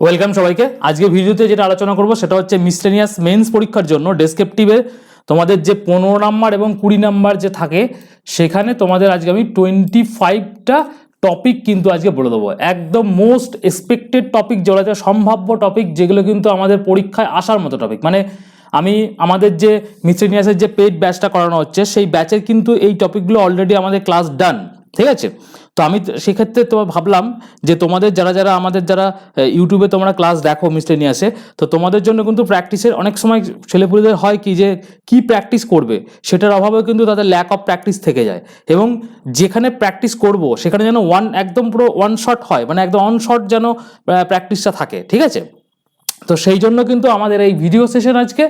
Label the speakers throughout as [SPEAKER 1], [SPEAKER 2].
[SPEAKER 1] Welcome সবাইকে। আজকে ভিডিওতে যেটা আলোচনা করব সেটা হচ্ছে মিসলেনিয়াস মেন্স পরীক্ষার জন্য ডেসক্রিপটিভে তোমাদের যে পনেরো নাম্বার এবং কুড়ি নাম্বার যে থাকে, সেখানে তোমাদের আজকে আমি টোয়েন্টি ফাইভটা টপিক কিন্তু আজকে বলে দেবো। একদম মোস্ট এক্সপেক্টেড টপিক যেগুলো হচ্ছে সম্ভাব্য টপিক যেগুলো কিন্তু আমাদের পরীক্ষায় আসার মতো টপিক মানে আমি আমাদের যে মিসলেনিয়াসের যে পেড ব্যাচটা করানো হচ্ছে, সেই ব্যাচের কিন্তু এই টপিকগুলো অলরেডি আমাদের ক্লাস ডান ঠিক আছে? তো আমি সেক্ষেত্রে তো ভাবলাম যে তোমাদের যারা যারা আমাদের যারা ইউটিউবে তোমরা ক্লাস দেখো মিসলেনিয়াসে তো তোমাদের জন্য কিন্তু প্র্যাকটিসের অনেক সময় ছেলেপুলেদের হয় কি যে, কি প্র্যাকটিস করবে? সেটার অভাবে কিন্তু তাদের ল্যাক অফ প্র্যাকটিস থেকে যায়। এবং যেখানে প্র্যাকটিস করব, সেখানে যেন ওয়ান একদম পুরো ওয়ান শট হয় মানে একদম অন শট যেন প্র্যাকটিসটা থাকে, ঠিক আছে? তো সেই জন্য কিন্তু আমাদের এই ভিডিও সেশন আজকে,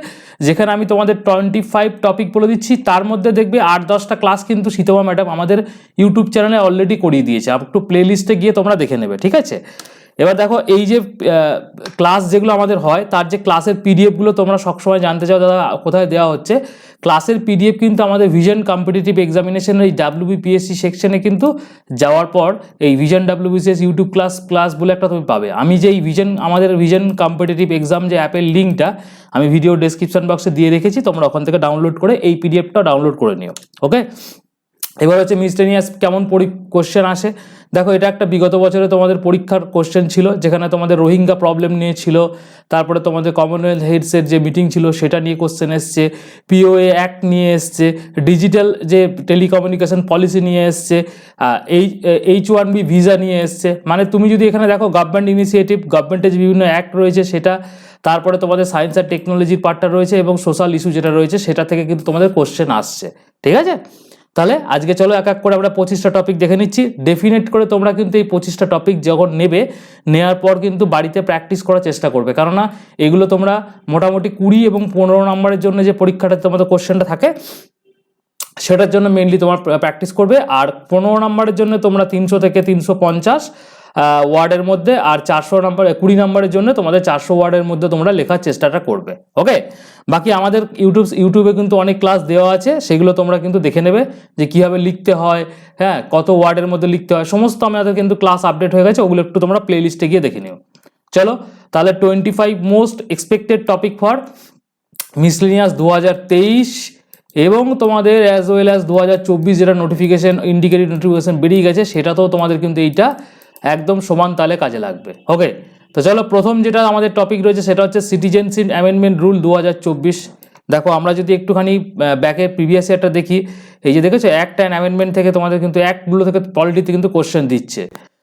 [SPEAKER 1] যেখানে আমি তোমাদের টোয়েন্টি ফাইভ টপিক বলে দিচ্ছি। তার মধ্যে দেখবে আট দশটা ক্লাস কিন্তু শীতমা ম্যাডাম আমাদের ইউটিউব চ্যানেলে অলরেডি করিয়ে দিয়েছে। একটু প্লে লিস্টে গিয়ে তোমরা দেখে নেবে, ঠিক আছে? এবার দেখো এই যে ক্লাস যেগুলো আমাদের হয়, তার যে ক্লাসের পিডিএফগুলো তোমরা সবসময় জানতে চাও দাদা, কোথায় দেওয়া হচ্ছে ক্লাসের পিডিএফ কিন্তু আমাদের ভিশন কম্পিটিটিভ এক্সামিনেশনের এই ডাব্লিউবিপিএসসি সেকশনে কিন্তু যাওয়ার পর এই vision WBCS YouTube class class বলে একটা তুমি পাবে। আমি যে এই ভিশন আমাদের ভিশন কম্পিটিটিভ এক্সাম যে অ্যাপের লিঙ্কটা আমি ভিডিও ডেসক্রিপশন বক্সে দিয়ে রেখেছি, তোমরা ওখান থেকে ডাউনলোড করে এই পিডিএফটা ডাউনলোড করে নিও। ওকে এবার হচ্ছে মিসটেনিয়াস কেমন পরি কোশ্চেন আসে? দেখো, এটা একটা বিগত বছরে তোমাদের পরীক্ষার কোশ্চেন ছিল, যেখানে তোমাদের রোহিঙ্গা প্রবলেম নিয়ে ছিল, তারপরে তোমাদের কমনওয়েলথ হেডসের যে মিটিং ছিল, সেটা নিয়ে কোশ্চেন এসছে পিওএ অ্যাক্ট নিয়ে এসছে ডিজিটাল যে টেলিকমিউনিকেশন পলিসি নিয়ে এসছে এই এইচ ওয়ান বি ভিসা নিয়ে এসছে। মানে তুমি যদি এখানে দেখো গভর্নমেন্ট ইনিশিয়েটিভ গভর্নমেন্টের যে বিভিন্ন অ্যাক্ট রয়েছে, সেটা, তারপরে তোমাদের সায়েন্স আর টেকনোলজির পার্টটা রয়েছে, এবং সোশ্যাল ইস্যু যেটা রয়েছে, সেটা থেকে কিন্তু তোমাদের কোশ্চেন আসছে। ঠিক আছে? তাহলে আজকে চলো এক এক করে আমরা পঁচিশটা টপিক দেখে নিচ্ছি। ডেফিনেট করে তোমরা কিন্তু এই পঁচিশটা টপিক যখন নেবে নেওয়ার পর কিন্তু বাড়িতে প্র্যাকটিস করার চেষ্টা করবে। কেননা এগুলো তোমরা মোটামুটি কুড়ি এবং পনেরো নম্বরের জন্য যে পরীক্ষাটা তোমাদের কোশ্চেনটা থাকে, সেটার জন্য মেনলি তোমার প্র্যাকটিস করবে। আর পনেরো নম্বরের জন্য তোমরা তিনশো থেকে তিনশো পঞ্চাশ ওয়ার্ডের মধ্যে আর চারশো নাম্বার, কুড়ি নাম্বারের জন্য তোমাদের চারশো ওয়ার্ডের মধ্যে তোমরা লেখার চেষ্টাটা করবে ওকে বাকি আমাদের ইউটিউব ইউটিউবে কিন্তু অনেক ক্লাস দেওয়া আছে, সেগুলো তোমরা কিন্তু দেখে নেবে যে কীভাবে লিখতে হয় হ্যাঁ কত ওয়ার্ডের মধ্যে লিখতে হয়, সমস্ত আমাদের কিন্তু ক্লাস আপডেট হয়ে গেছে, ওগুলো একটু তোমরা প্লে লিস্টে গিয়ে দেখে নিও। চলো, তাহলে twenty five most expected topic for miscellaneous দু হাজার তেইশ এবং তোমাদের অ্যাজ ওয়েল অ্যাজ দু হাজার চব্বিশ যেটা নোটিফিকেশান ইন্ডিকেটেড নোটিফিকেশন বেরিয়ে গেছে, সেটাতেও তোমাদের কিন্তু এইটা একদম সমান তালে কাজে লাগবে। ওকে তো চলো প্রথম যেটা আমাদের টপিক রয়েছে সেটা হচ্ছে সিটিজেনশিপ অ্যামেন্ডমেন্ট রুল দু হাজার চব্বিশ। দেখো, আমরা যদি একটুখানি ব্যাকে প্রিভিয়াস ইয়ারটা দেখি, এই যে দেখেছ অ্যাক্ট অ্যান্ড অ্যামেন্ডমেন্ট থেকে তোমাদের কিন্তু অ্যাক্টগুলো থেকে পলিটিতে কিন্তু কোশ্চেন দিচ্ছে।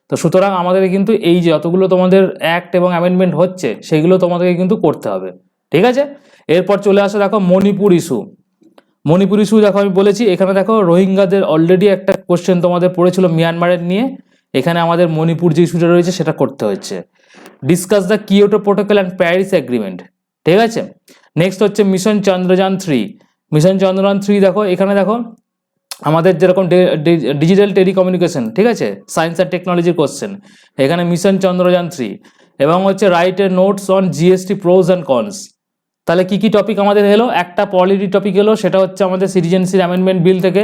[SPEAKER 1] তো সুতরাং আমাদের কিন্তু এই যে যতগুলো তোমাদের অ্যাক্ট এবং অ্যামেন্ডমেন্ট হচ্ছে, সেগুলো তোমাদেরকে কিন্তু করতে হবে। ঠিক আছে? এরপর চলে আসে দেখো মণিপুর ইস্যু মণিপুর ইস্যু দেখো আমি বলেছি, এখানে দেখো রোহিঙ্গাদের অলরেডি একটা কোশ্চেন তোমাদের পড়েছিল মিয়ানমারের নিয়ে। এখানে আমাদের মণিপুর যে ইস্যুটা রয়েছে সেটা করতে হচ্ছে discuss the Kyoto protocol and Paris agreement ঠিক আছে? নেক্সট হচ্ছে mission Chandrayaan three mission Chandrayaan three দেখো, এখানে দেখো, আমাদের যেরকম ডিজিটাল টেলিকমিউনিকেশন ঠিক আছে? সায়েন্স অ্যান্ড টেকনোলজির কোশ্চেন এখানে মিশন চন্দ্রযান থ্রি এবং হচ্ছে write a notes on GST pros and cons তাহলে কি কি টপিক আমাদের এলো? একটা পলিটি টপিক এলো, সেটা হচ্ছে আমাদের সিটিজেনশিপ অ্যামেন্ডমেন্ট বিল থেকে।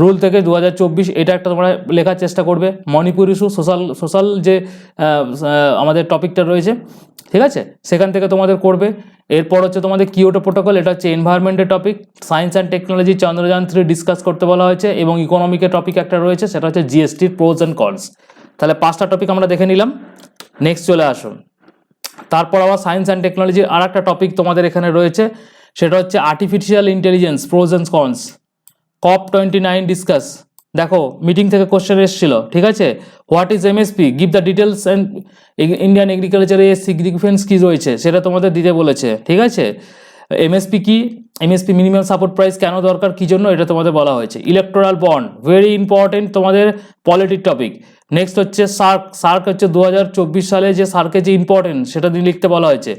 [SPEAKER 1] রুল থেকে দু হাজার চব্বিশ এটা একটা তোমরা লেখার চেষ্টা করবে। মণিপুর ইস্যু, সোশ্যাল সোশ্যাল যে আমাদের টপিকটা রয়েছে, ঠিক আছে? সেখান থেকে তোমাদের করবে। এরপর হচ্ছে তোমাদের কিওটো প্রোটোকল, এটা হচ্ছে এনভায়রনমেন্টের topic science and technology Chandrayaan three discuss করতে বলা হয়েছে, এবং ইকোনমিকের টপিক একটা রয়েছে, সেটা হচ্ছে জিএসটির প্রোজ অ্যান্ড কনস তাহলে পাঁচটা টপিক আমরা দেখে নিলাম। নেক্সট চলে আসুন। তারপর আবার সায়েন্স অ্যান্ড টেকনোলজির আর একটা টপিক তোমাদের এখানে রয়েছে, সেটা হচ্ছে artificial intelligence pros and cons COP twenty nine discuss দেখো মিটিং থেকে কোশ্চেন এসেছিল, ঠিক আছে? What is MSP give the details and Indian এগ্রিকালচারে সিগনিফিকেন্স কী রয়েছে, সেটা তোমাদের দিতে বলেছে, ঠিক আছে? এমএসপি কি? এমএসপি মিনিমাম সাপোর্ট প্রাইস কেন দরকার? কী জন্য? এটা তোমাদের বলা হয়েছে। ইলেকট্রাল বন্ড ভেরি ইম্পর্টেন্ট তোমাদের পলিটিক টপিক নেক্সট হচ্ছে সার্ক। সার্ক হচ্ছে দু হাজার চব্বিশ সালে যে সার্কের যে ইম্পর্টেন্ট সেটা দিয়ে লিখতে বলা হয়েছে।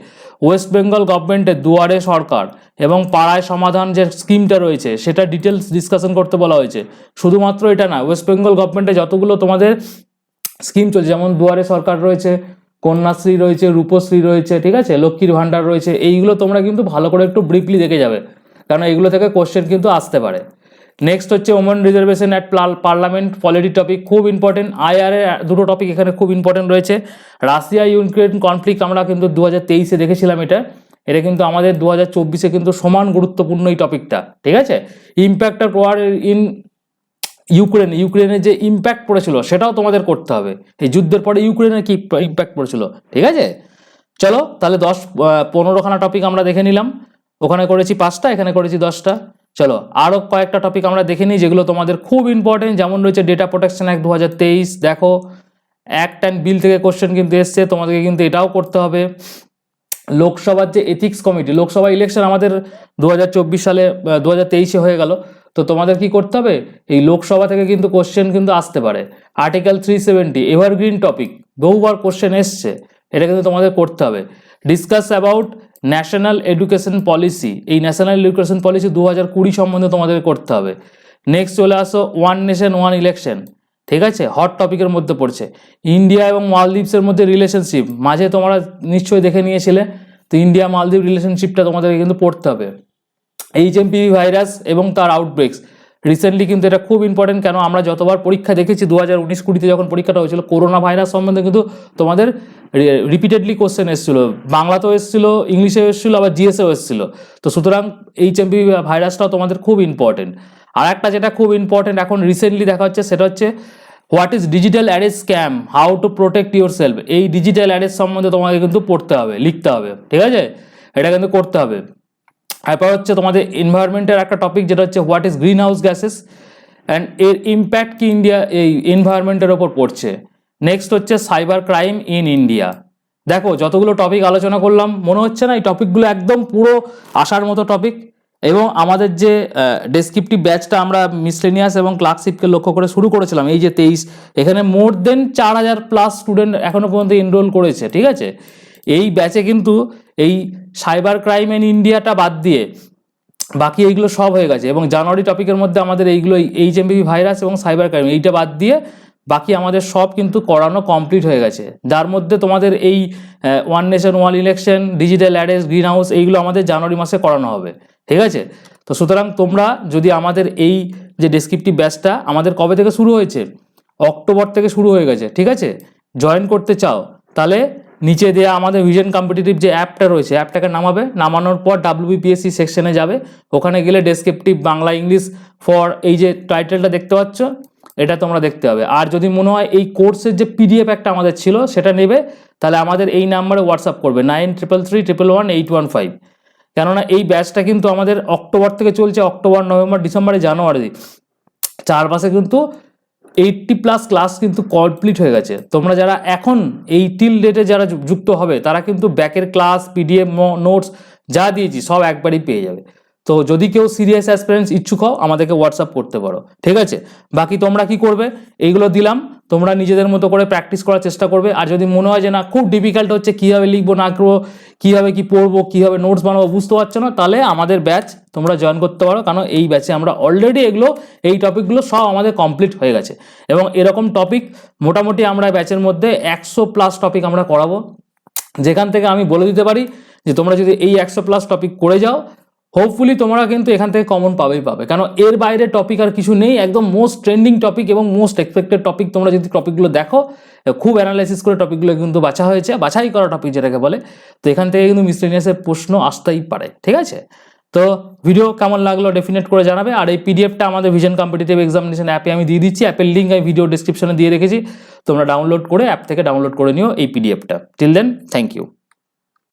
[SPEAKER 1] ওয়েস্ট বেঙ্গল গভর্নমেন্টের দুয়ারে সরকার এবং পাড়ায় সমাধান যে স্কিমটা রয়েছে, সেটা ডিটেলস ডিসকাশন করতে বলা হয়েছে। শুধুমাত্র এটা না ওয়েস্ট বেঙ্গল গভর্নমেন্টে যতগুলো তোমাদের স্কিম চলছে, যেমন দুয়ারে সরকার রয়েছে কন্যাশ্রী রয়েছে, রূপশ্রী রয়েছে, ঠিক আছে? লক্ষ্মীর ভাণ্ডার রয়েছে, এইগুলো তোমরা কিন্তু ভালো করে একটু ব্রিফলি দেখে যাবে। কারণ এগুলো থেকে কোশ্চেন কিন্তু আসতে পারে। নেক্সট হচ্ছে women reservation at parliament polity topic খুব ইম্পর্টেন্ট আইআর এর দুটো টপিক এখানে খুব ইম্পর্টেন্ট রয়েছে। রাশিয়া ইউক্রেন কনফ্লিক্ট আমরা কিন্তু দু হাজার তেইশে দেখেছিলাম এটা। এটা কিন্তু আমাদের দু হাজার চব্বিশে কিন্তু সমান গুরুত্বপূর্ণ এই টপিকটা ঠিক আছে? Impact of war in Ukraine ইউক্রেনের যে ইম্প্যাক্ট পড়েছিল সেটাও তোমাদের করতে হবে। এই যুদ্ধের পরে ইউক্রেনের কি ইম্প্যাক্ট পড়েছিল? ঠিক আছে? চলো, তাহলে দশ পনেরোখানা টপিক আমরা দেখে নিলাম। ওখানে করেছি পাঁচটা, এখানে করেছি দশটা। চলো আরও কয়েকটা টপিক আমরা দেখে নিই যেগুলো তোমাদের খুব ইম্পর্টেন্ট যেমন রয়েছে ডেটা প্রোটেকশন অ্যাক্ট দু হাজার তেইশ, দেখো। অ্যাক্ট অ্যান্ড বিল থেকে কোশ্চেন কিন্তু এসছে, তোমাদেরকে কিন্তু এটাও করতে হবে। লোকসভার যে এথিক্স কমিটি লোকসভা ইলেকশন আমাদের দু হাজার চব্বিশ সালে দু হয়ে গেল। তো তোমাদের কি করতে হবে? এই লোকসভা থেকে কিন্তু কোশ্চেন কিন্তু আসতে পারে। Article three seventy evergreen topic বহুবার কোশ্চেন এসছে, এটা কিন্তু তোমাদের করতে হবে। Discuss about national education policy এই ন্যাশনাল এডুকেশন পলিসি দু হাজার কুড়ি সম্বন্ধে তোমাদের করতে হবে। নেক্সট চলে আসো ওয়ান নেশন ওয়ান ইলেকশন ঠিক আছে? হট টপিকের মধ্যে পড়ছে। ইন্ডিয়া এবং মালদ্বীপসের মধ্যে রিলেশনশিপ মাঝে তোমরা নিশ্চয়ই দেখে নিয়েছিলে, তো ইন্ডিয়া মালদ্বীপ রিলেশনশিপটা তোমাদেরকে কিন্তু পড়তে হবে। এইচএমপিভি ভাইরাস এবং তার আউটব্রেকস রিসেন্টলি কিন্তু এটা খুব ইম্পর্টেন্ট কেন আমরা যতবার পরীক্ষা দেখেছি দু হাজার উনিশ কুড়িতে যখন পরীক্ষাটা হয়েছিল করোনা ভাইরাস সম্বন্ধে কিন্তু তোমাদের রিপিটেডলি কোশ্চেন এসেছিল। বাংলাতেও এসেছিল, ইংলিশেও এসেছিল, আবার জিএসেও এসেছিল। তো সুতরাং এইচএমপিভি ভাইরাসটাও তোমাদের খুব ইম্পর্টেন্ট আর একটা যেটা খুব ইম্পর্টেন্ট এখন রিসেন্টলি দেখা হচ্ছে, সেটা হচ্ছে what is digital arrest scam how to protect yourself এই ডিজিটাল অ্যারেস সম্বন্ধে তোমাকে কিন্তু পড়তে হবে, লিখতে হবে। ঠিক আছে? এটা কিন্তু করতে হবে। তারপর হচ্ছে তোমাদের এনভায়রনমেন্টের একটা টপিক যেটা হচ্ছে what is greenhouse gases and এর ইম্প্যাক্ট কি ইন্ডিয়া এই এনভায়রনমেন্টের ওপর পড়ছে। নেক্সট হচ্ছে সাইবার ক্রাইম ইন ইন্ডিয়া দেখো, যতগুলো টপিক আলোচনা করলাম, মনে হচ্ছে না এই টপিকগুলো একদম পুরো আসার মতো টপিক এবং আমাদের যে ডেসক্রিপটিভ ব্যাচটা আমরা মিসলেনিয়াস এবং ক্লার্কশিপকে লক্ষ্য করে শুরু করেছিলাম, এই যে তেইশ, এখানে মোর দেন চার হাজার প্লাস স্টুডেন্ট এখনও পর্যন্ত এনরোল করেছে, ঠিক আছে? এই ব্যাচে কিন্তু এই সাইবার ক্রাইম ইন ইন্ডিয়াটা বাদ দিয়ে বাকি এইগুলো সব হয়ে গেছে এবং জানুয়ারি টপিকের মধ্যে আমাদের এইগুলো এইচ ভাইরাস এবং সাইবার ক্রাইম, এইটা বাদ দিয়ে বাকি আমাদের সব কিন্তু করানো কমপ্লিট হয়ে গেছে। যার মধ্যে তোমাদের এই one nation one election digital address greenhouse এইগুলো আমাদের জানুয়ারি মাসে করানো হবে। ঠিক আছে? তো সুতরাং তোমরা যদি আমাদের এই যে ডেসক্রিপটিভ ব্যাচটা আমাদের কবে থেকে শুরু হয়েছে? অক্টোবর থেকে শুরু হয়ে গেছে। ঠিক আছে? জয়েন করতে চাও, তাহলে নিচে দেওয়া আমাদের ভিশন কম্পিটিটিভ যে অ্যাপটা রয়েছে, অ্যাপটাকে নামাবে, নামানোর পর ডাব্লিউবিপিএসসি সেকশনে যাবে। ওখানে গেলে ডেসক্রিপটিভ বাংলা ইংলিশ ফর এই যে টাইটেলটা দেখতে পাচ্ছ, এটা তোমরা দেখতে হবে আর যদি মনে হয় এই কোর্সের যে পিডিএফ একটা আমাদের ছিল, সেটা নেবে, তাহলে আমাদের এই নাম্বারে হোয়াটসঅ্যাপ করবে nine triple three triple one eight one five কেননা এই ব্যাচটা কিন্তু আমাদের অক্টোবর থেকে চলছে, অক্টোবর, নভেম্বর, ডিসেম্বরে, জানুয়ারি। চার মাসে কিন্তু এইটটি প্লাস ক্লাস কিন্তু কমপ্লিট হয়ে গেছে। তোমরা যারা এখন এই টিল ডেটে যারা যুক্ত হবে, তারা কিন্তু ব্যাকের ক্লাস পিডিএফ নোটস যা দিয়েছি সব একবারই পেয়ে যাবে। তো যদি কেউ সিরিয়াস অ্যাসপিরেন্স ইচ্ছুক হও, আমাদেরকে হোয়াটসঅ্যাপ করতে পারো। ঠিক আছে? বাকি তোমরা কি করবে? এইগুলো দিলাম। তোমরা নিজেদের মতো করে প্র্যাকটিস করার চেষ্টা করবে। আর যদি মনে হয় যে, না, খুব ডিফিকাল্ট হচ্ছে, কীভাবে লিখব, না করব, কীভাবে কী পড়ব, কীভাবে নোটস বানাবো, বুঝতে পারছ না? তাহলে আমাদের ব্যাচ তোমরা জয়েন করতে পারো। কারণ এই ব্যাচে আমরা অলরেডি এগুলো, এই টপিকগুলো সব আমাদের কমপ্লিট হয়ে গেছে। এবং এরকম টপিক মোটামুটি আমরা ব্যাচের মধ্যে একশো প্লাস টপিক আমরা করাবো। যেখান থেকে আমি বলে দিতে পারি যে, তোমরা যদি এই একশো প্লাস টপিক করে যাও হোপফুলি তোমরা কিন্তু এখান থেকে কমন পাবেই পাবে। কারণ এর বাইরে টপিক আর কিছু নেই, একদম মোস্ট ট্রেন্ডিং টপিক এবং মোস্ট এক্সপেক্টেড টপিক তোমরা যদি টপিকগুলো দেখো, খুব অ্যানালাইসিস করে টপিকগুলো কিন্তু বাছা হয়েছে, বাছাই করা টপিক যেটাকে বলে। তো এখান থেকে কিন্তু মিসলেনিয়াসের প্রশ্ন আসতেই পারে, ঠিক আছে? তো ভিডিও কেমন লাগল ডেফিনেট করে জানাবে। আর এই পিডিএফটা আমাদের ভিশন কম্পিটিটিভ এক্সামিনেশন অ্যাপে আমি দিয়ে দিচ্ছি অ্যাপের লিঙ্ক আমি ভিডিও ডিসক্রিপশনে দিয়ে রেখেছি। তোমরা ডাউনলোড করে অ্যাপ থেকে ডাউনলোড করে নিও এই পিডিএফটা টিল দেন থ্যাংক ইউ